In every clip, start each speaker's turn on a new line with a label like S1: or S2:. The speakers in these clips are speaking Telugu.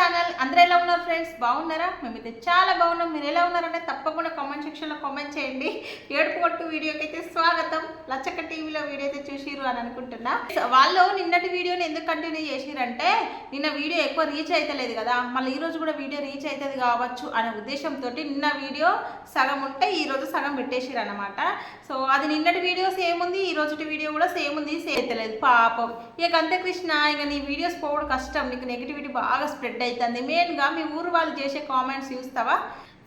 S1: ఛానల్ అందరూ ఎలా ఉన్నారు ఫ్రెండ్స్ బాగున్నారా? మేమైతే చాలా బాగున్నాం. మీరు ఎలా ఉన్నారంటే తప్పకుండా కామెంట్ సెక్షన్లో కామెంట్ చేయండి. ఏడుపు కొట్టు వీడియోకి అయితే స్వాగతం. లచ్చక్క టీవీలో వీడియో అయితే చూసిరు అని అనుకుంటున్నా. వాళ్ళు నిన్నటి వీడియోని ఎందుకు కంటిన్యూ చేసిరంటే నిన్న వీడియో ఎక్కువ రీచ్ అవుతలేదు కదా. మళ్ళీ ఈరోజు కూడా వీడియో రీచ్ అవుతుంది కావచ్చు అనే ఉద్దేశంతో నిన్న వీడియో సగం ఉంటే ఈరోజు సగం పెట్టేసిరు అనమాట సో అది నిన్నటి వీడియో సేమ్ ఉంది ఈ రోజుటి వీడియో కూడా సేమ్ ఉంది సేమ్ అవుతలేదు పాపం. ఇక అంతే కృష్ణ ఇక నీ వీడియోస్ పోవడం కష్టం. నీకు నెగిటివిటీ బాగా స్ప్రెడ్ అయ్యి అవుతుంది. మెయిన్గా మీ ఊరు వాళ్ళు చేసే కామెంట్స్ చూస్తావా?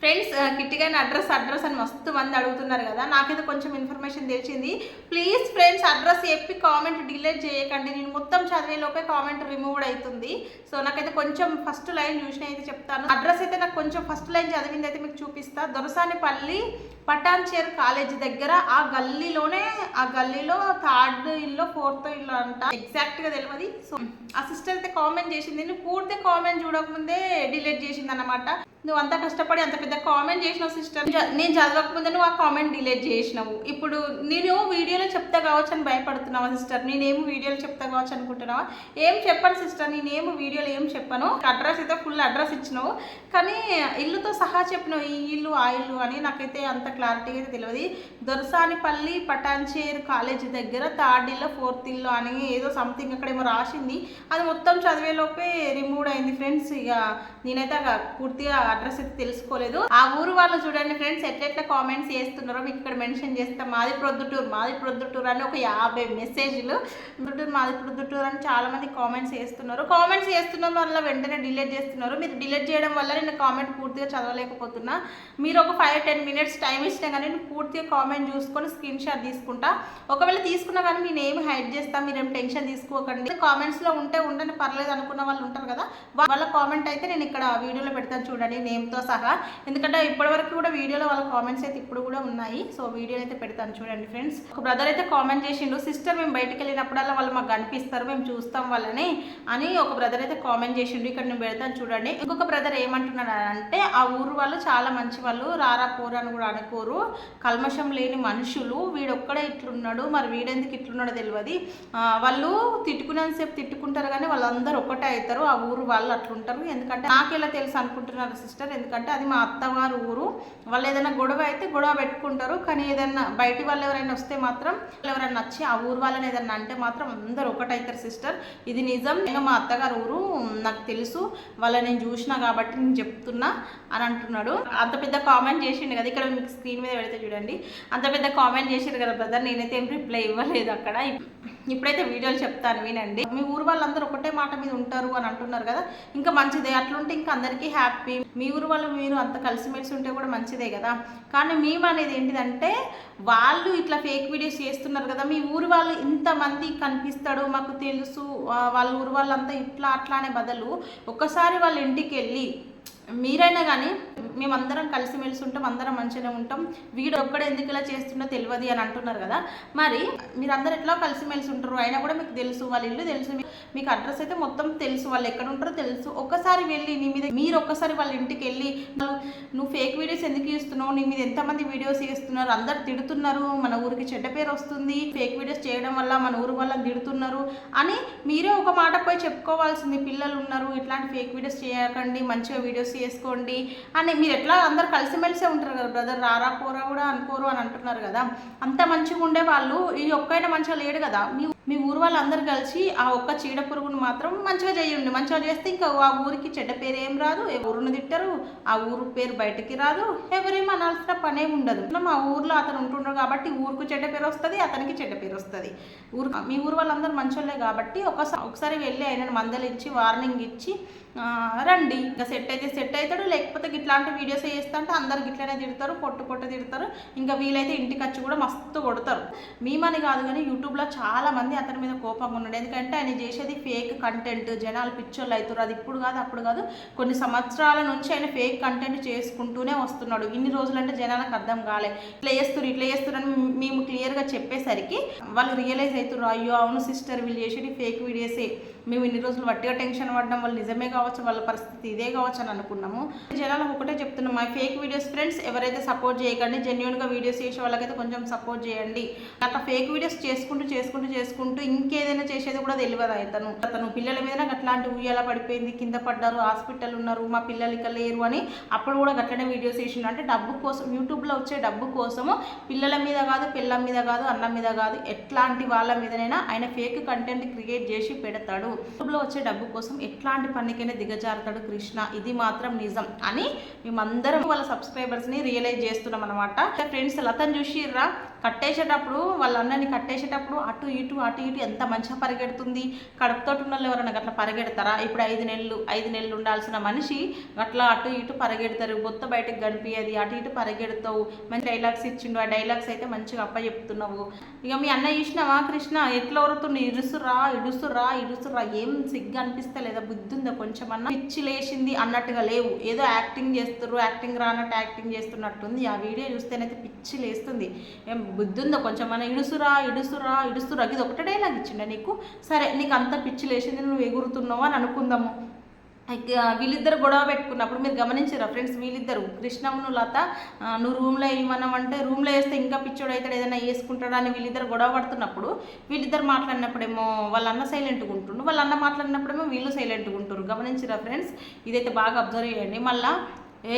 S1: ఫ్రెండ్స్ కిట్టిగాని అడ్రస్ అడ్రస్ అని మస్తు మంది అడుగుతున్నారు కదా. నాకైతే కొంచెం ఇన్ఫర్మేషన్ తెలిసింది. ప్లీజ్ ఫ్రెండ్స్ అడ్రస్ చెప్పి కామెంట్ డిలీట్ చేయకండి. నేను మొత్తం చదివే లోపే కామెంట్ రిమూవ్ అవుతుంది. సో నాకైతే కొంచెం ఫస్ట్ లైన్ చూసిన అయితే చెప్తాను. అడ్రస్ అయితే నాకు కొంచెం ఫస్ట్ లైన్ చదివింది అయితే మీకు చూపిస్తా. దొరసానిపల్లి పటాన్చేర్ కాలేజ్ దగ్గర ఆ గల్లీలోనే ఆ గల్లీలో థర్డ్ ఇల్లు ఫోర్త్ ఇల్లు అంట. ఎగ్జాక్ట్గా తెలియదు సో ఆ సిస్టర్ అయితే కామెంట్ చేసింది నేను పూర్తి కామెంట్ చూడకముందే డిలీట్ చేసింది అనమాట నువ్వు అంత కష్టపడి అంత పెద్ద కామెంట్ చేసినావు సిస్టర్. నేను చదవకముందే నువ్వు ఆ కామెంట్ డిలీట్ చేసినావు. ఇప్పుడు నేను వీడియోలో చెప్తా కావచ్చు అని భయపడుతున్నావా సిస్టర్? నేనేం వీడియోలో చెప్తా కావచ్చు అనుకుంటున్నావా? ఏం చెప్పను సిస్టర్ నేనేం వీడియోలో ఏం చెప్పను. అడ్రస్ అయితే ఫుల్ అడ్రస్ ఇచ్చినావు. కానీ ఇల్లుతో సహా చెప్పినావు ఈ ఇల్లు ఆ ఇల్లు అని నాకైతే అంత క్లారిటీగా అయితే తెలియదు దొరసానిపల్లి పటాన్చేర్ కాలేజ్ దగ్గర థర్డ్ ఇల్లు ఫోర్త్ ఇల్లు అని ఏదో సంథింగ్ అక్కడ ఏమో రాసింది. అది మొత్తం చదివేలోపే రిమూవ్ అయింది. ఫ్రెండ్స్ ఇక నేనైతే పూర్తిగా అడ్రస్ అయితే తెలుసుకోలేదు. ఆ ఊరు వాళ్ళు చూడండి ఫ్రెండ్స్ ఎట్లెట్లా కామెంట్స్ చేస్తున్నారో మీకు ఇక్కడ మెన్షన్ చేస్తాం. మాది ప్రొద్దుటూరు మాది ప్రొద్దుటూరు అని ఒక యాభై మెసేజ్లు ప్రొద్దుటూరు మాది ప్రొద్దుటూరు అని చాలా మంది కామెంట్స్ చేస్తున్నారు. కామెంట్స్ చేస్తున్న వల్ల వెంటనే డిలీట్ చేస్తున్నారు. మీరు డిలీట్ చేయడం వల్ల నేను కామెంట్ పూర్తిగా చదవలేకపోతున్నా. మీరు ఒక ఫైవ్ టెన్ మినిట్స్ టైం ఇచ్చినా కానీ నేను పూర్తిగా కామెంట్ చూసుకొని స్క్రీన్ షాట్ తీసుకుంటా. ఒకవేళ తీసుకున్నా కానీ నేను ఏమి హైడ్ చేస్తాను మీరేం టెన్షన్ తీసుకోకండి. కామెంట్స్లో ఉంటే ఉండని పర్లేదు అనుకున్న వాళ్ళు ఉంటారు కదా వాళ్ళ కామెంట్ అయితే నేను ఇక్కడ వీడియోలో పెడతాను చూడండి నేమ్తో సహా. ఎందుకంటే ఇప్పటివరకు కూడా వీడియోలో వాళ్ళ కామెంట్స్ అయితే ఇప్పుడు కూడా ఉన్నాయి. సో వీడియో అయితే పెడతాను చూడండి ఫ్రెండ్స్ ఒక బ్రదర్ అయితే కామెంట్ చేసిండు సిస్టర్ మేము బయటకు వెళ్ళినప్పుడల్లా వాళ్ళు మాకు కనిపిస్తారు మేము చూస్తాం వాళ్ళని అని ఒక బ్రదర్ అయితే కామెంట్ చేసిండు. ఇక్కడ నేను పెడతాను చూడండి. ఇంకొక బ్రదర్ ఏమంటున్నాడు అంటే ఆ ఊరు వాళ్ళు చాలా మంచి వాళ్ళు రారా పోరు అని కూడా అనుకోరు. కల్మషం లేని మనుషులు వీడొక్కడే ఇట్లున్నాడు మరి వీడెందుకు ఇట్లున్నాడో తెలియదు వాళ్ళు తిట్టుకునేంతసేపు తిట్టుకుంటారు కానీ వాళ్ళందరూ ఒకటే అవుతారు. ఆ ఊరు వాళ్ళు అట్లుంటారు. ఎందుకంటే నాకెలా తెలుసు అనుకుంటున్నారు సిస్టర్. ఎందుకంటే అది మా అత్తవారు ఊరు. వాళ్ళు ఏదైనా గొడవ అయితే గొడవ పెట్టుకుంటారు. కానీ ఏదైనా బయటి వాళ్ళు ఎవరైనా వస్తే మాత్రం వాళ్ళు ఎవరైనా వచ్చి ఆ ఊరు వాళ్ళని ఏదైనా అంటే మాత్రం అందరు ఒకటవుతారు సిస్టర్. ఇది నిజం. ఇంకా మా అత్తగారు ఊరు నాకు తెలుసు. వాళ్ళని నేను చూసినా కాబట్టి నేను చెప్తున్నా అని అంటున్నాడు. అంత పెద్ద కామెంట్ చేసిండు కదా. ఇక్కడ మీకు స్క్రీన్ మీద పెడితే చూడండి. అంత పెద్ద కామెంట్ చేసిండు కదా బ్రదర్. నేనైతే ఏం రిప్లై ఇవ్వలేదు అక్కడ. ఇప్పుడైతే వీడియోలు చెప్తాను వినండి. మీ ఊరు వాళ్ళందరూ ఒకటే మాట మీద ఉంటారు అని అంటున్నారు కదా ఇంకా మంచిదే. అట్లుంటే ఇంకా అందరికీ హ్యాపీ. మీ ఊరు వాళ్ళు మీరు అంత కలిసిమెలిసి ఉంటే కూడా మంచిదే కదా. కానీ మేము అనేది ఏంటిదంటే వాళ్ళు ఇట్లా ఫేక్ వీడియోస్ చేస్తున్నారు కదా మీ ఊరు వాళ్ళు ఇంతమంది కనిపిస్తాడు మాకు తెలుసు. వాళ్ళ ఊరు వాళ్ళంతా ఇట్లా అట్లానే బదులు ఒక్కసారి వాళ్ళ ఇంటికి వెళ్ళి మీరైనా కానీ మేమందరం కలిసిమెలిసి ఉంటాం అందరం మంచిగానే ఉంటాం. వీడు ఒక్కడే ఎందుకు ఇలా చేస్తుండో తెలియదు అని అంటున్నారు కదా. మరి మీరందరూ ఎట్లా కలిసిమెలిసి ఉంటారు అయినా కూడా మీకు తెలుసు వాళ్ళ ఇల్లు తెలుసు మీకు అడ్రస్ అయితే మొత్తం తెలుసు వాళ్ళు ఎక్కడ ఉంటారో తెలుసు. ఒక్కసారి వెళ్ళి నీ మీద మీరు ఒక్కసారి వాళ్ళ ఇంటికి వెళ్ళి "నువ్వు- నువ్వు ఫేక్ వీడియోస్ ఎందుకు చేస్తున్నావు? నీ మీద ఎంతమంది వీడియోస్ చేస్తున్నారు? అందరు తిడుతున్నారు మన ఊరికి చెడ్డ పేరు వస్తుంది. ఫేక్ వీడియోస్ చేయడం వల్ల మన ఊరు వాళ్ళని తిడుతున్నారు అని మీరే ఒక మాట పోయి చెప్పుకోవాల్సింది. పిల్లలు ఉన్నారు ఇట్లాంటి ఫేక్ వీడియోస్ చేయకండి మంచిగా వీడియోస్ చేసుకోండి అని మీరు ఎట్లా అందరు కలిసిమెలిసే ఉంటారు కదా బ్రదర్? రారా పోరా కూడా అనుకోరు అని అంటున్నారు కదా. అంత మంచిగా ఉండే వాళ్ళు ఈ ఒక్కైనా మంచిగా లేడు కదా. మీ మీ ఊరు వాళ్ళందరూ కలిసి ఆ ఒక్క చీడ పురుగును మాత్రం మంచిగా చేయండి. మంచిగా చేస్తే ఇంకా ఆ ఊరికి చెడ్డ పేరు ఏం రాదు. ఏ ఊరును తిట్టరు. ఆ ఊరు పేరు బయటకి రాదు. ఎవరేం అనాల్సిన పనే ఉండదు. మా ఊర్లో అతను ఉంటుండ్రు కాబట్టి ఊరుకు చెడ్డ పేరు వస్తుంది అతనికి చెడ్డ పేరు వస్తుంది. ఊరు మీ ఊరు వాళ్ళందరూ మంచోళ్ళే కాబట్టి ఒకసారి ఒకసారి వెళ్ళి మందలు ఇచ్చి వార్నింగ్ ఇచ్చి రండి. ఇంకా సెట్ అయితే సెట్ అవుతాడు లేకపోతే ఇట్లాంటి వీడియోస్ చేస్తా అంటే అందరు గిట్లనే తిడతారు. పొట్టు పొట్టు తిడతారు. ఇంకా వీలైతే ఇంటికి వచ్చి కూడా మస్తు కొడతారు. మేమని కాదు కానీ యూట్యూబ్లో చాలా మంది అతని మీద కోపంగా ఉన్నాడు ఎందుకంటే ఆయన చేసేది ఫేక్ కంటెంట్ జనాలు పిచ్చోళ్ళు అవుతారు అది ఇప్పుడు కాదు అప్పుడు కాదు. కొన్ని సంవత్సరాల నుంచి ఆయన ఫేక్ కంటెంట్ చేసుకుంటూనే వస్తున్నాడు. ఇన్ని రోజులంటే జనాలకు అర్థం కాలే. ఇట్లా చేస్తారు ఇట్లా చేస్తున్నారని మేము క్లియర్గా చెప్పేసరికి వాళ్ళు రియలైజ్ అవుతున్నారు అయ్యో అవును సిస్టర్ వీళ్ళు చేసేది ఫేక్ వీడియోసే మేము ఇన్ని రోజులు వట్టిగా టెన్షన్ పడడం వాళ్ళు నిజమే కావచ్చు వాళ్ళ పరిస్థితి ఇదే కావచ్చు అని అనుకున్నాము. జనాలకు ఒకటే చెప్తున్నాం మా ఫేక్ వీడియోస్ ఫ్రెండ్స్ ఎవరైతే సపోర్ట్ చేయకండి జెన్యున్గా వీడియోస్ చేసే వాళ్ళకైతే కొంచెం సపోర్ట్ చేయండి. అట్లా ఫేక్ వీడియోస్ చేసుకుంటూ చేసుకుంటూ చేసుకుంటూ ఇంకేదైనా చేసేది కూడా తెలియదు అతను అతను పిల్లల మీద నాకు అట్లాంటి ఉయ్యాల పడిపోయింది కింద పడ్డారు హాస్పిటల్ ఉన్నారు మా పిల్లలు ఇక లేరు అని అప్పుడు కూడా గట్లనే వీడియోస్ చేసిండు. అంటే డబ్బు కోసం యూట్యూబ్లో వచ్చే డబ్బు కోసము పిల్లల మీద కాదు పిల్లల మీద కాదు అన్న మీద కాదు ఎట్లాంటి వాళ్ళ మీదనైనా ఆయన ఫేక్ కంటెంట్ క్రియేట్ చేసి పెడతాడు. యూట్యూబ్లో వచ్చే డబ్బు కోసం ఎట్లాంటి పనికైనా దిగజారుతాడు కృష్ణ. ఇది మాత్రం నిజం. అని మేమందరం వాళ్ళ సబ్స్క్రైబర్స్ని రియలైజ్ చేస్తున్నాం అనమాట ఫ్రెండ్స్ లతను చూసిర్రా? కట్టేసేటప్పుడు వాళ్ళ అన్నని కట్టేసేటప్పుడు అటు ఇటు అటు ఇటు ఎంత మంచిగా పరిగెడుతుంది? కడుపుతో ఉన్న వాళ్ళు ఎవరైనా గట్లా పరిగెడతారా? ఇప్పుడు ఐదు నెలలు ఐదు నెలలు ఉండాల్సిన మనిషి అట్లా అటు ఇటు పరిగెడతారు. బొత్త బయటకు గడిపియది అటు ఇటు పరిగెడతావు. మంచి డైలాగ్స్ ఇచ్చిండు. ఆ డైలాగ్స్ అయితే మంచిగా అప్ప చెప్తున్నావు ఇక మీ అన్న చూసినావా కృష్ణ? ఎట్లా వరుతుండు ఇరుసురా ఇడుసురా ఇడుసురా ఏం సిగ్గు అనిపిస్తలేదా బుద్ధి ఉందా కొంచెం అన్న పిచ్చి లేచింది అన్నట్టుగా లేవు. ఏదో యాక్టింగ్ చేస్తున్నారు యాక్టింగ్ రానట్టు యాక్టింగ్ చేస్తున్నట్టుంది. ఆ వీడియో చూస్తేనైతే పిచ్చి లేస్తుంది. ఏం బుద్ధి ఉందా కొంచెం అన్న ఇడుసురా ఇడుసురా ఇడుసురా. ఇది ఒకటే డైలాగ్ ఇచ్చిండ నీకు? సరే నీకు అంత పిచ్చి లేచింది నువ్వు ఎగురుతున్నావు అని అనుకుందాము. వీళ్ళిద్దరు గొడవ పెట్టుకున్నప్పుడు మీరు గమనించారా ఫ్రెండ్స్ వీళ్ళిద్దరు? కృష్ణమును లత నువ్వు రూమ్లో వేయమన్నామంటే రూమ్లో వేస్తే ఇంకా పిచ్చోడు అవుతాడు ఏదైనా వేసుకుంటాడు అని వీళ్ళిద్దరు గొడవ పడుతున్నప్పుడు వీళ్ళిద్దరు మాట్లాడినప్పుడేమో వాళ్ళ అన్న సైలెంట్గా ఉంటుండు వాళ్ళ అన్న మాట్లాడినప్పుడేమో వీళ్ళు సైలెంట్గా ఉంటారు గమనించిరా ఫ్రెండ్స్? ఇదైతే బాగా అబ్జర్వ్ చేయండి. మళ్ళీ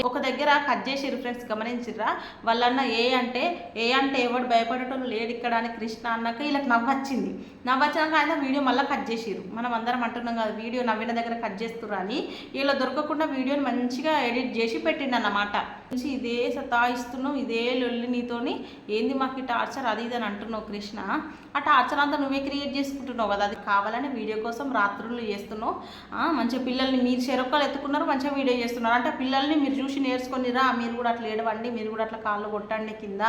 S1: ఒక దగ్గర కట్ చేసిర్రు ఫ్రెండ్స్ గమనించిర్రా? వాళ్ళన్న ఏ అంటే ఏ అంటే ఎవడు భయపడేటోళ్ళు లేడు ఇక్కడ అని కృష్ణ అన్నాక వీళ్ళకి నవ్వు వచ్చింది. నవ్వు వచ్చినాక ఆయన వీడియో మళ్ళీ కట్ చేసిరు మనం అందరం అంటున్నాం కదా వీడియో నవ్విన దగ్గర కట్ చేస్తుర్రు అని. వీళ్ళు దొరకకుండా వీడియోని మంచిగా ఎడిట్ చేసి పెట్టిండు అన్నమాట నుంచి ఇదే సతాయిస్తున్నావు ఇదే లొల్లి నీతోని. ఏంది మాకు టార్చర్? అది ఇది అని అంటున్నావు కృష్ణ. ఆ టార్చర్ అంతా నువ్వే క్రియేట్ చేసుకుంటున్నావు కదా అది కావాలని వీడియో కోసం రాత్రులు చేస్తున్నావు. మంచిగా పిల్లల్ని మీరు చెరొక్కలు ఎత్తుకున్నారు మంచిగా వీడియో చేస్తున్నారు. అంటే పిల్లల్ని మీరు చూసి నేర్చుకొనిరా మీరు కూడా అట్లా ఏడవండి మీరు కూడా అట్లా కాళ్ళు కొట్టండి కింద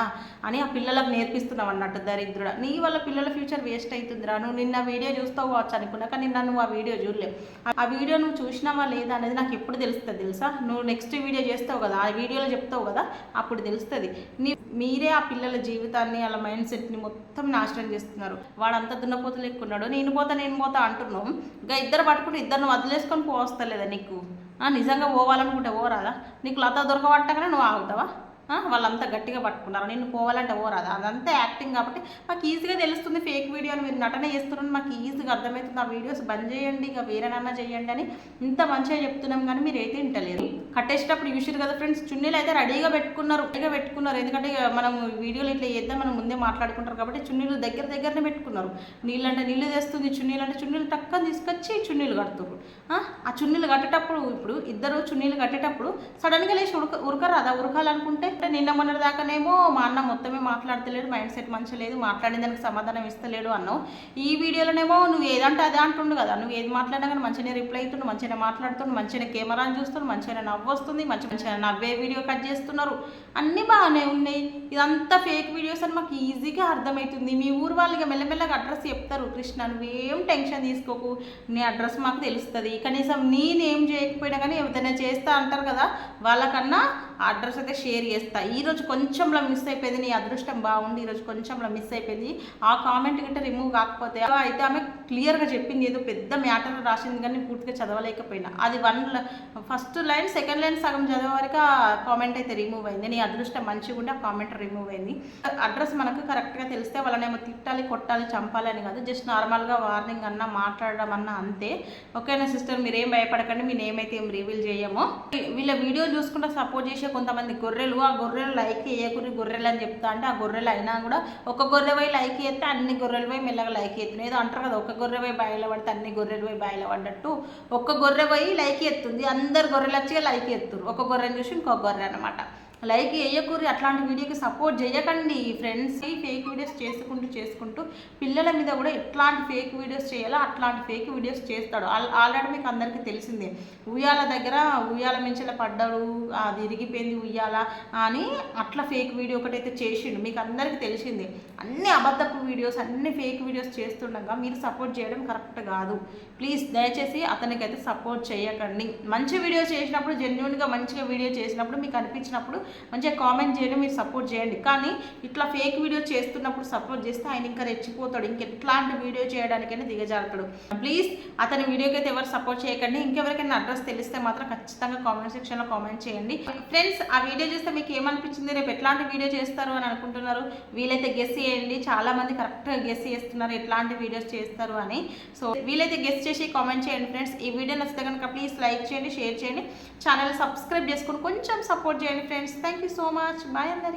S1: అని ఆ పిల్లలకు నేర్పిస్తున్నావు అన్నట్టు దరిద్రుడ. నీ వల్ల పిల్లల ఫ్యూచర్ వేస్ట్ అవుతుందిరా నువ్వు నిన్న వీడియో చూస్తావు కావచ్చు అనుకున్నా కానీ నిన్న నువ్వు ఆ వీడియో చూడలేవు ఆ వీడియో నువ్వు చూసినావా లేదా అనేది నాకు ఎప్పుడు తెలుస్తుంది తెలుసా? నువ్వు నెక్స్ట్ వీడియో చేస్తావు కదా ఆ వీడియోలో చెప్తావు కదా అప్పుడు తెలుస్తుంది. నీ మీరే ఆ పిల్లల జీవితాన్ని వాళ్ళ మైండ్ సెట్ని మొత్తం నాశనం చేస్తున్నారు. వాడంతా దున్నపోతలు ఎక్కున్నాడు నేను పోతా నేను పోతా అంటున్నాం ఇంకా ఇద్దరు పట్టుకుంటే ఇద్దరిని వదిలేసుకొని పోవస్తలేదా నీకు? ఆ, నిజంగా పోవాలనుకుంటే పోరాదా? నీకు లత దొరకబట్టగానే నువ్వు ఆగుతావా? వాళ్ళంతా గట్టిగా పట్టుకున్నారు. నేను పోవాలంటే పోరాదా అదంతా యాక్టింగ్ కాబట్టి మాకు ఈజీగా తెలుస్తుంది ఫేక్ వీడియో అని మీరు నటన చేస్తున్నారని మాకు ఈజీగా అర్థమవుతుంది. ఆ వీడియోస్ బంద్ చేయండి. ఇక వేరేనన్నా చేయండి అని ఇంత మంచిగా చెప్తున్నాం కానీ మీరు అయితే వింటలేరు కట్టేసేటప్పుడు చూసారు కదా ఫ్రెండ్స్. చున్నీలు అయితే రెడీగా పెట్టుకున్నారు. రెడీగా పెట్టుకున్నారు. ఎందుకంటే మనం వీడియోలు ఇట్లా చేద్దాం మనం ముందే మాట్లాడుకుంటారు కాబట్టి చున్నీలు దగ్గర దగ్గరనే పెట్టుకున్నారు. నీళ్ళు అంటే నీళ్ళు తెస్తుంది చున్నీలు అంటే చున్నీలు టక్కని తీసుకొచ్చి చున్నీలు కడుతున్నారు ఆ, చున్నీలు కట్టేటప్పుడు ఇప్పుడు ఇద్దరు చున్నీలు కట్టేటప్పుడు సడన్గా లేచి ఉరక ఉరకరాదా? ఉరకాలనుకుంటే నిన్న మొన్న దాకానేమో మా అన్న మొత్తమే మాట్లాడతలేడు మైండ్ సెట్ మంచి లేదు మాట్లాడిన దానికి సమాధానం ఇస్తలేడు అన్నావు. ఈ వీడియోలోనేమో నువ్వు ఏదంటే అదే అంటుండు కదా నువ్వు ఏది మాట్లాడినా కానీ మంచిగానే రిప్లై అవుతుండు మంచిగా మాట్లాడుతుండు మంచిగా కెమెరాని చూస్తుండు మంచిగా నవ్వు వస్తుంది మంచి మంచిగా నవ్వే వీడియో కట్ చేస్తున్నారు. అన్నీ బాగానే ఉన్నాయి. ఇదంతా ఫేక్ వీడియోస్ అని మాకు ఈజీగా అర్థమవుతుంది. మీ ఊరు వాళ్ళకి మెల్లమెల్లగా అడ్రస్ చెప్తారు. కృష్ణ నువ్వేం టెన్షన్ తీసుకోకు. నీ అడ్రస్ మాకు తెలుస్తుంది. కనీసం నేనేం చేయకపోయినా కానీ ఏదైనా చేస్తా అంటారు కదా వాళ్ళకన్నా ఆ అడ్రస్ అయితే షేర్ చేస్తా. ఈరోజు కొంచెంలో మిస్ అయిపోయింది నీ అదృష్టం బాగుండి ఈరోజు కొంచెంలో మిస్ అయిపోయింది. ఆ కామెంట్ గిట్ట రిమూవ్ కాకపోతే అయితే ఆమె క్లియర్గా చెప్పింది ఏదో పెద్ద మ్యాటర్ రాసింది కానీ పూర్తిగా చదవలేకపోయినా. అది one first line second line సగం చదివే వరకు ఆ కామెంట్ అయితే రిమూవ్ అయింది. నీ అదృష్టం మంచిగా ఉండి ఆ కామెంట్ రిమూవ్ అయింది. అడ్రస్ మనకు కరెక్ట్గా తెలిస్తే వాళ్ళనేమో తిట్టాలి కొట్టాలి చంపాలి అని కాదు. జస్ట్ నార్మల్గా వార్నింగ్ అన్నా మాట్లాడడం అన్నా అంతే. ఓకేనా సిస్టర్? మీరేం భయపడకండి మీ నేమ్ అయితే ఏం రివీల్ చేయము. వీళ్ళ వీడియో చూసుకుంటే సపోర్ట్ చేసే కొంతమంది గొర్రెలు ఆ గొర్రెలు లైక్ చేయకూరి గొర్రెలు అని చెప్తా అంటే ఆ గొర్రెలు అయినా కూడా ఒక గొర్రె పోయి లైక్ చేస్తే అన్ని గొర్రెలు పోయి మెల్లగా లైక్ చేస్తున్నాయి. ఏదో అంటారు కదా ఒక గొర్రె పోయి బాయిలో పడితే అన్ని గొర్రెలు పోయి బాయిలో పడ్డట్టు ఒక్క గొర్రె పోయి లైక్ ఎత్తుంది. అందరు గొర్రెలు వచ్చి లైక్ ఎత్తురు ఒక గొర్రెని చూసి ఇంకో గొర్రె అనమాట లైక్ వేయకూరి అట్లాంటి వీడియోకి సపోర్ట్ చేయకండి. ఫ్రెండ్స్ ఫేక్ వీడియోస్ చేసుకుంటూ చేసుకుంటూ పిల్లల మీద కూడా ఎట్లాంటి ఫేక్ వీడియోస్ చేయాలో అట్లాంటి ఫేక్ వీడియోస్ చేస్తాడు. ఆల్రెడీ మీకు అందరికీ తెలిసిందే. ఉయ్యాల దగ్గర ఉయ్యాల మించల పడ్డాడు అది ఇరిగిపోయింది ఉయ్యాల అని అట్లా ఫేక్ వీడియో ఒకటైతే చేసిండు. మీకు అందరికీ తెలిసిందే. అన్ని అబద్ధపు వీడియోస్ అన్ని ఫేక్ వీడియోస్ చేస్తుండగా మీరు సపోర్ట్ చేయడం కరెక్ట్ కాదు. ప్లీజ్ దయచేసి అతనికైతే సపోర్ట్ చేయకండి. మంచి వీడియో చేసినప్పుడు జెన్యున్గా మంచిగా వీడియో చేసినప్పుడు మీకు అనిపించినప్పుడు మంచిగా కామెంట్ చేయండి మీరు సపోర్ట్ చేయండి. కానీ ఇట్లా ఫేక్ వీడియో చేస్తున్నప్పుడు సపోర్ట్ చేస్తే ఆయన ఇంకా రెచ్చిపోతాడు. ఇంకెట్లాంటి వీడియో చేయడానికైనా దిగజారుతాడు. ప్లీజ్ అతని వీడియోకి అయితే ఎవరు సపోర్ట్ చేయకండి. ఇంకెవరికైనా అడ్రస్ తెలిస్తే మాత్రం ఖచ్చితంగా కామెంట్ సెక్షన్లో కామెంట్ చేయండి. ఫ్రెండ్స్ ఆ వీడియో చేస్తే మీకు ఏమనిపించింది? రేపు ఎట్లాంటి వీడియో చేస్తారు అని అనుకుంటున్నారు? వీలైతే గెస్ చేయండి. చాలా మంది కరెక్ట్గా గెస్ చేస్తున్నారు ఎట్లాంటి వీడియోస్ చేస్తారు అని. సో వీలైతే గెస్ చేసి కామెంట్ చేయండి ఫ్రెండ్స్ ఈ వీడియో నచ్చితే కనుక ప్లీజ్ లైక్ చేయండి షేర్ చేయండి. ఛానల్ సబ్స్క్రైబ్ చేసుకొని కొంచెం సపోర్ట్ చేయండి friends thank you so much bye అందరి